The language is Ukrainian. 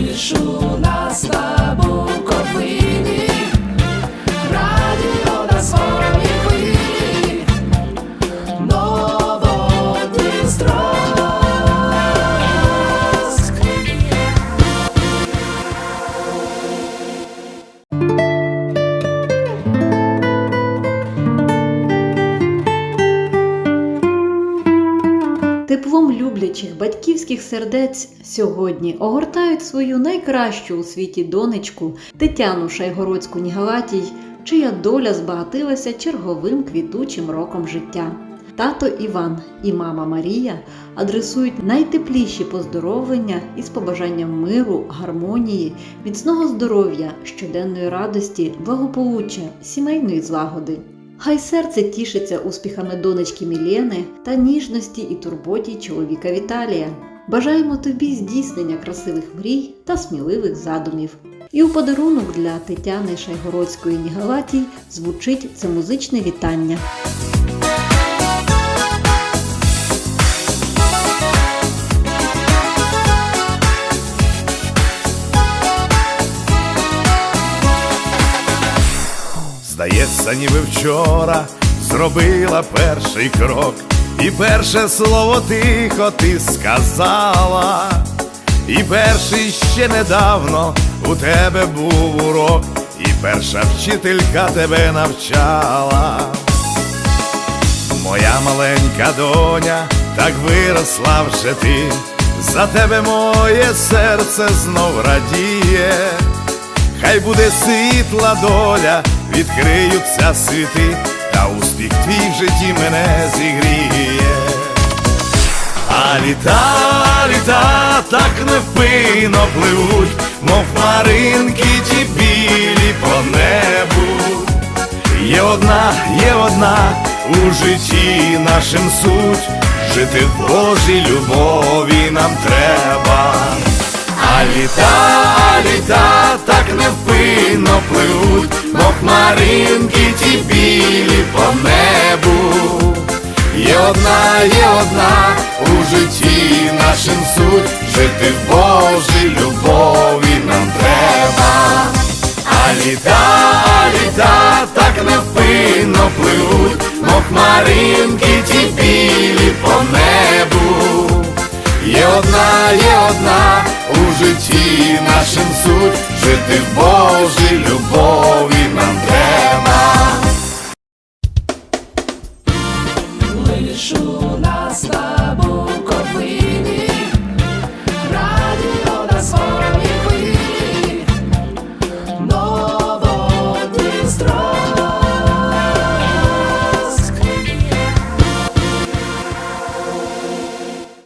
лиш у нас Теплом люблячих батьківських сердець сьогодні огортають свою найкращу у світі донечку Тетяну Шайгородську Нігалатій, чия доля збагатилася черговим квітучим роком життя. Тато Іван і мама Марія адресують найтепліші поздоровлення із побажанням миру, гармонії, міцного здоров'я, щоденної радості, благополуччя, сімейної злагоди. Хай серце тішиться успіхами донечки Мілєни та ніжності і турботі чоловіка Віталія. Бажаємо тобі здійснення красивих мрій та сміливих задумів. І у подарунок для Тетяни Шайгородської Нігалатій звучить це музичне вітання. Здається, ніби вчора зробила перший крок, і перше слово тихо ти сказала, і перший ще недавно у тебе був урок, і перша вчителька тебе навчала. Моя маленька доня, так виросла вже ти, за тебе моє серце знов радіє. Хай буде світла доля, відкриються світи, та успіх твій в житті мене зігріє. А літа, літа так невпинно пливуть, мов хмаринки ті білі по небу. Є одна, є одна у житті нашим суть, жити в Божій любові нам треба. А літа, літа так Є одна, є одна у житті нашим суть, жити в Божій любові нам треба. А літа, а так невпинно пливуть, мов хмаринки ті білі по небу. Є одна, є одна у житті нашим суть, жити в Божій любові нам на стан.